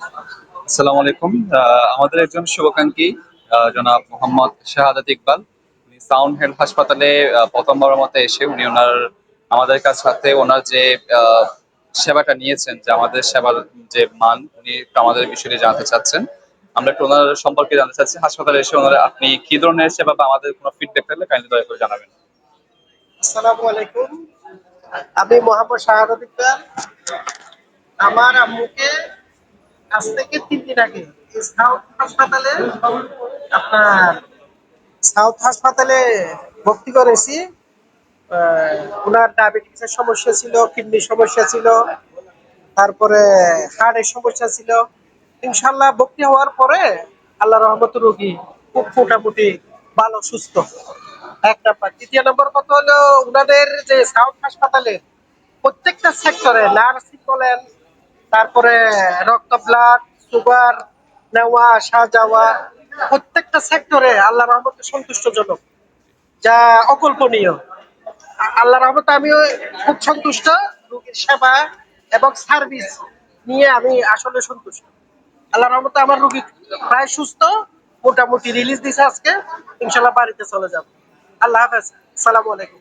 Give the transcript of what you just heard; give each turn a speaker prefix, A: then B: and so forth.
A: আসসালামু আলাইকুম। আমাদের একজন শুভাকাঙ্ক্ষী জনাব মোহাম্মদ শাহাদাত ইকবাল। উনি সাউন্ড হেলথ হাসপাতালে মতো এসে উনি ওনার, আমাদের সাথে ওনার যে সেবাটা নিয়েছেন, যে আমাদের সেবার যে মান, উনি আমাদের জানতে চাচ্ছেন। আমরা একটু ওনার সম্পর্কে জানতে চাচ্ছি। হাসপাতালে এসে ওনারা, আপনি কি ধরনের সেবা বা আমাদের কোনো ফিডব্যাক থাকলে কাইন্ডলি দয়া করে জানাবেন।
B: আসসালামু আলাইকুম। আমি মোহাম্মদ শাহাদাত ইকবাল। আমার আম্মুকে আজ থেকে তিন দিন আগে সাউথ হাসপাতালে আপনার সাউথ হাসপাতালে ভর্তি করেছি। ওনার ডায়াবেটিসের সমস্যা ছিল, কিডনির সমস্যা ছিল, তারপরে হার্টের সমস্যা ছিল। ইনশাল্লাহ ভর্তি হওয়ার পরে আল্লাহ রহমত রোগী খুব মোটামুটি ভালো, সুস্থ। এক নাম্বার দ্বিতীয় নম্বর কথা হলো ওনাদের যে সাউথ হাসপাতালে প্রত্যেকটা সেক্টরে নার্সিং বলেন তারপরে রক্ত ব্লাড সুগার নেওয়া, আসা, যাওয়া, প্রত্যেকটা সেক্টরে আল্লাহ রহমতে সন্তুষ্টজনক, যা অকল্পনীয়। আল্লাহ রহমতে আমিও খুব সন্তুষ্ট, রোগীর সেবা এবং সার্ভিস নিয়ে আমি আসলে সন্তুষ্ট। আল্লাহ রহমতে আমার রুগী প্রায় সুস্থ, মোটামুটি রিলিজ দিছে আজকে, ইনশাল্লাহ বাড়িতে চলে যাব। আল্লাহ হাফেজ সালামু আলাইকুম।